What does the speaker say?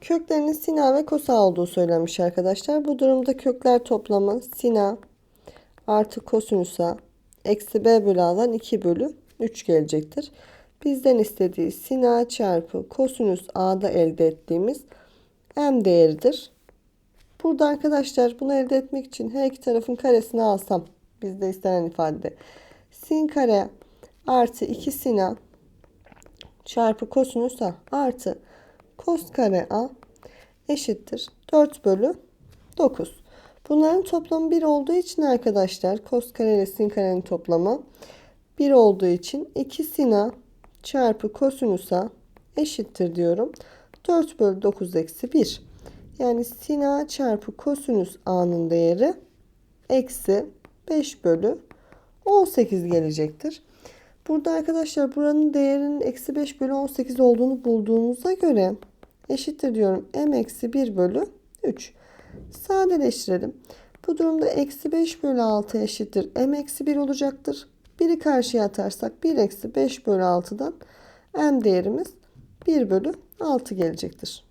Köklerinin sina ve kosa olduğu söylenmiş arkadaşlar. Bu durumda kökler toplamı sina artı kosinüsa eksi b bölü a'dan 2 bölü 3 gelecektir. Bizden istediği sina çarpı kosinüs a'da elde ettiğimiz m değeridir. Burada arkadaşlar bunu elde etmek için her iki tarafın karesini alsam bizde istenen ifade sin kare artı 2 sina çarpı kosinüs a artı kos kare a eşittir 4 bölü 9. Bunların toplamı 1 olduğu için arkadaşlar kos kare ile sin karenin toplamı 1 olduğu için 2 sina çarpı kosinüs a eşittir diyorum. 4 bölü 9 eksi 1. Yani sin a çarpı kosinüs a'nın değeri eksi 5 bölü 18 gelecektir. Burada arkadaşlar buranın değerinin eksi 5 bölü 18 olduğunu bulduğumuza göre eşittir diyorum m eksi 1 bölü 3. Sadeleştirelim. Bu durumda eksi 5 bölü 6 eşittir m eksi 1 olacaktır. 1'i karşıya atarsak 1 eksi 5 bölü 6'dan m değerimiz 1 bölü 6 gelecektir.